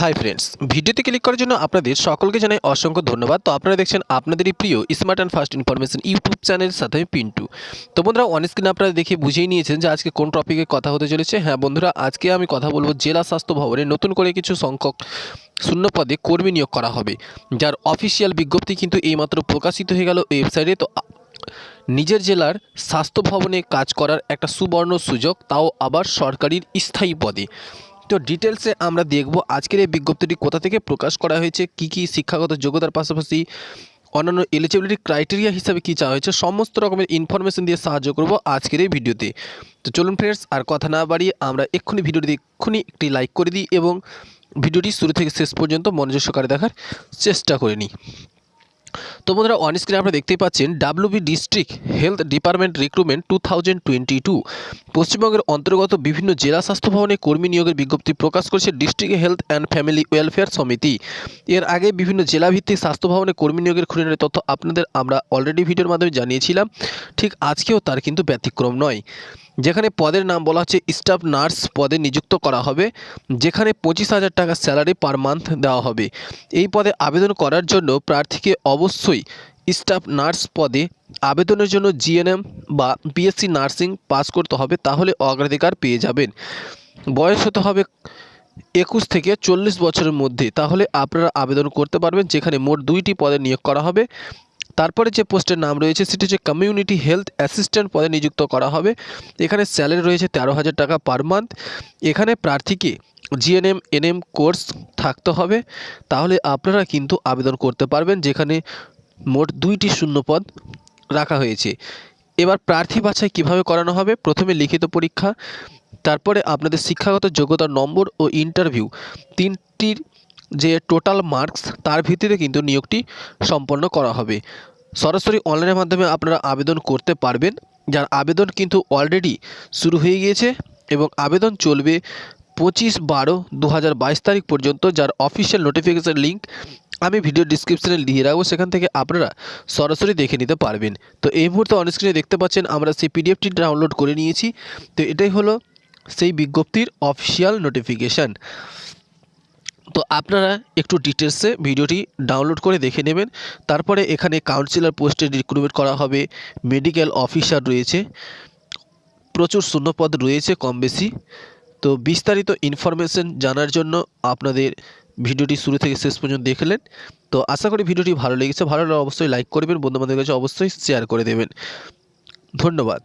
Hi friends ভিডিওতে click করার জন্য আপনাদের সকলকে জানাই অসংখ্য ধন্যবাদ। তো আপনারা দেখছেন আপনাদেরই প্রিয় smart and fast information YouTube চ্যানেলের সাথে পিন্টু তো বন্ধুরা অন স্ক্রিনে আপনারা দেখে বুঝেই নিয়েছেন যে আজকে কোন টপিকে কথা হতে চলেছে। হ্যাঁ বন্ধুরা, আজকে আমি কথা বলব জেলা স্বাস্থ্য ভবনে নতুন করে কিছু সংখ্যক শূন্য পদে কর্মী নিয়োগ করা হবে। যার অফিসিয়াল বিজ্ঞপ্তি কিন্তু এইমাত্র প্রকাশিত হয়ে গেল ওয়েবসাইটে তো নিজের জেলার স্বাস্থ্য ভবনে কাজ করার একটা সুবর্ণ সুযোগ, তাও আবার সরকারির স্থায়ী পদে। তো ডিটেলসে আমরা দেখব আজকের এই বিজ্ঞপ্তিটি কোথা থেকে প্রকাশ করা হয়েছে, কি কি শিক্ষাগত যোগ্যতার পাশাপাশি অন্যান্য এলিজিবিলিটি ক্রাইটেরিয়া হিসাবে কী চাওয়া হয়েছে, সমস্ত রকমের ইনফরমেশন দিয়ে সাহায্য করব আজকের এই ভিডিওতে। তো চলুন ফ্রেন্ডস আর কথা না বাড়িয়ে আমরা এক্ষুনি ভিডিওটি এক্ষুনি একটি লাইক করে দিই এবং ভিডিওটি শুরু থেকে শেষ পর্যন্ত মনোযোগ সহকারে দেখার চেষ্টা করে নিই। তো বন্ধুরা অন স্ক্রিনে আপনারা দেখতেই পাচ্ছেন WB district health department recruitment two thousand twenty two পশ্চিমবঙ্গের অন্তর্গত বিভিন্ন জেলা স্বাস্থ্য ভবনে কর্মী নিয়োগের বিজ্ঞপ্তি প্রকাশ করেছে district health and family welfare সমিতি এর আগে বিভিন্ন জেলাভিত্তিক স্বাস্থ্য ভবনে কর্মী নিয়োগের খুঁটিনাটি তথ্য আপনাদের আমরা অলরেডি ভিডিওর মাধ্যমে জানিয়েছিলাম। ঠিক আজকেও তার কিন্তু ব্যতিক্রম নয়। যেখানে পদের নাম বলা হচ্ছে স্টাফ নার্স পদে নিযুক্ত করা হবে, যেখানে পঁচিশ হাজার টাকা স্যালারি পার মান্থ দেওয়া হবে। এই পদে আবেদন করার জন্য প্রার্থীকে অবশ্যই স্টাফ নার্স পদে আবেদনের জন্য জিএনএম বা বিএসসি নার্সিং পাস করতে হবে, তাহলে অগ্রাধিকার পেয়ে যাবেন। বয়স হতে হবে একুশ থেকে চল্লিশ বছরের মধ্যে, তাহলে আপনারা আবেদন করতে পারবেন, যেখানে মোট দুইটি পদে নিয়োগ করা হবে। তারপরে যে পোস্টের নাম রয়েছে, সেটি হচ্ছে কমিউনিটি হেলথ অ্যাসিস্ট্যান্ট পদে নিযুক্ত করা হবে। এখানে স্যালারি রয়েছে তেরো হাজার টাকা পার মান্থ এখানে প্রার্থীকে জিএনএম এনএম কোর্স থাকতে হবে। তাহলে আপনারা কিন্তু আবেদন করতে পারবেন, যেখানে মোট দুইটি শূন্য পদ রাখা হয়েছে। এবার প্রার্থী বাছাই কীভাবে করানো হবে? প্রথমে লিখিত পরীক্ষা, তারপরে আপনাদের শিক্ষাগত যোগ্যতার নম্বর ও ইন্টারভিউ তিনটির যে টোটাল মার্কস তার ভিত্তিতে কিন্তু নিয়োগটি সম্পন্ন করা হবে। সরাসরি অনলাইনের মাধ্যমে আপনারা আবেদন করতে পারবেন। যার আবেদন কিন্তু অলরেডি শুরু হয়ে গিয়েছে এবং আবেদন চলবে পঁচিশ বারো দু তারিখ পর্যন্ত। যার অফিসিয়াল নোটিফিকেশান লিঙ্ক আমি ভিডিও ডিসক্রিপশানে দিয়ে রাখব। সেখান থেকে আপনারা সরাসরি দেখে নিতে পারবেন। তো এই মুহূর্তে অনস্ক্রিনে দেখতে পাচ্ছেন আমরা সেই পিডিএফটি ডাউনলোড করে নিয়েছি। তো এটাই হলো সেই বিজ্ঞপ্তির অফিসিয়াল নোটিফিকেশান তো আপনারা একটু ডিটেলসে ভিডিওটি ডাউনলোড করে দেখে নেবেন। তারপরে এখানে কাউন্সিলর পোস্টে রিক্রুটমেন্ট করা হবে মেডিকেল অফিসার রয়েছে, প্রচুর শূন্যপদ রয়েছে কম বেশি। তো বিস্তারিত ইনফরমেশন জানার জন্য আপনাদের ভিডিওটি শুরু থেকে শেষ পর্যন্ত দেখলেন। তো আশা করি ভিডিওটি ভালো লেগেছে। ভালো লাগলে অবশ্যই লাইক করবেন, বন্ধুবান্ধবের কাছে অবশ্যই শেয়ার করে দেবেন। ধন্যবাদ।